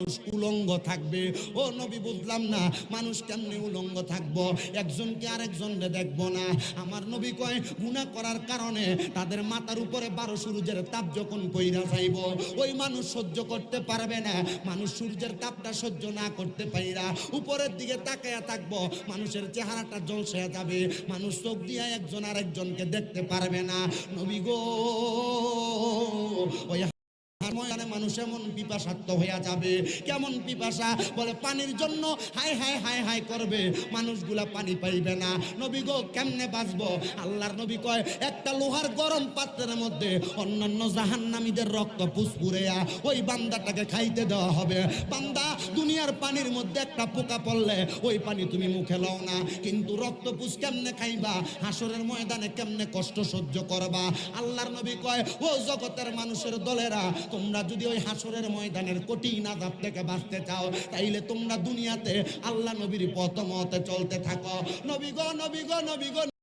মানুষ উলঙ্গ থাকবে। ও নবী, বুঝলাম না মানুষ কেমনে উলঙ্গ থাকব? একজনকে আরেকজনকে দেখব না। আমার নবী কয় গুণা করার কারণে তাদের মাথার উপরে বারো সূর্যের তাপ যখন কইরা যাইব, ওই মানুষ সহ্য করতে পারবে না। মানুষ সূর্যের তাপটা সহ্য না করতে পাইরা উপরের দিকে তাকায়া থাকব, মানুষের চেহারাটা জলসে যাবে। মানুষ চোখ দিয়ে একজন আরেকজনকে দেখতে পারবে না। নবী গো, ওই ময়দানে মানুষ এমন পিপাসার্থ হইয়া যাবে। কেমন পিপাসা? বলে, পানির জন্য হাই হাই হাই হাই করবে। মানুষগুলা পানি পাইবে না। নবী গো, কেমনে বাঁচবো? আল্লাহর নবী কয়, একটা লোহার গরম পাত্রের মধ্যে অন্যান্য জাহান্নামীদের রক্ত পুষ্পুরেয়া ওই বান্দাটাকে খাইতে দেওয়া হবে। বান্দা, দুনিয়ার পানির মধ্যে একটা পোকা পড়লে ওই পানি তুমি মুখে লও না। কিন্তু রক্ত পুষ কেমনে খাইবা? হাসরের ময়দানে কেমনে কষ্ট সহ্য করবা? আল্লাহর নবী কয়, ও জগতের মানুষের দলেরা তোমরা যদি ওই হাসরের ময়দানের কঠিন আজাব থেকে বাঁচতে চাও, তাইলে তোমরা দুনিয়াতে আল্লাহ নবীর পথ মতে চলতে থাকো। নবী গো নবী গো নবী গো